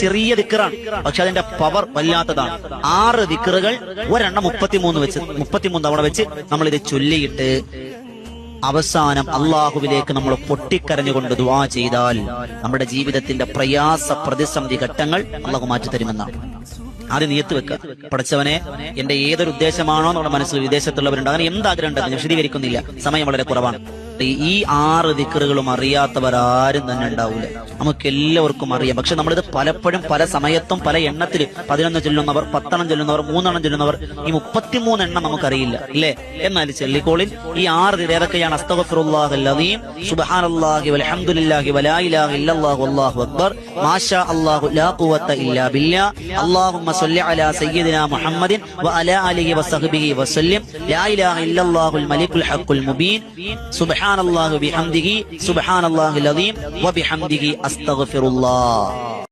ചെറിയ ദിക്കറാണ്. പക്ഷെ അതിന്റെ പവർ വല്ലാത്തതാണ്. ആറ് ദിക്കറുകൾ ഒരെണ്ണം മുപ്പത്തിമൂന്ന് വെച്ച് മുപ്പത്തിമൂന്ന് തവണ വെച്ച് നമ്മൾ ഇത് ചൊല്ലിയിട്ട് അവസാനം അള്ളാഹുവിലേക്ക് നമ്മൾ പൊട്ടിക്കരഞ്ഞുകൊണ്ട് ദുവാ ചെയ്താൽ നമ്മുടെ ജീവിതത്തിന്റെ പ്രയാസ പ്രതിസന്ധി ഘട്ടങ്ങൾ അള്ളാഹു മാറ്റി തരുമെന്നാണ്. ആദ്യം നീയത്ത് വെക്കുക. പഠിച്ചവനെ എന്റെ ഏതൊരു ഉദ്ദേശമാണോ നമ്മുടെ മനസ്സിൽ വിദേശത്തുള്ളവരുണ്ട്. അങ്ങനെ എന്താഗ്രഹം ഉണ്ടെന്ന് വിശദീകരിക്കുന്നില്ല. സമയം വളരെ കുറവാണ്. ഈ ആറ് ദിക്കറുകളും അറിയാത്തവരാരും തന്നെ ഉണ്ടാവില്ല നമുക്ക് എല്ലാവർക്കും അറിയാം. പക്ഷെ നമ്മളിത് പലപ്പോഴും പല സമയത്തും പല എണ്ണത്തിൽ പതിനൊന്ന് ചൊല്ലുന്നവർ പത്തെണ്ണം ചൊല്ലുന്നവർ മൂന്നെണ്ണം ചൊല്ലുന്നവർ ഈ മുപ്പത്തിമൂന്ന് എണ്ണം നമുക്കറിയില്ല. ഇല്ലേ? എന്നാൽ ചെല്ലിക്കോളിൽ ഈ ആറ് ഏതൊക്കെയാണ്? ഇല്ലല്ലാഹു വല്ലാഹു അക്ബർ ലാ ബില്ലാ അല്ലാഹുമ്മ അലാ മുഹമ്മദിൻ വസഹ്ബിഹി ലാ ഇലാഹ ഇല്ലല്ലാഹുൽ ഹഖുൽ മുബീൻ സുബ്ഹാനല്ലാഹി ബിഹംദിഹി സുബ്ഹാനല്ലാഹിൽ അദീം വബിഹംദിഹി അസ്തഗ്ഫിറുല്ലാഹ്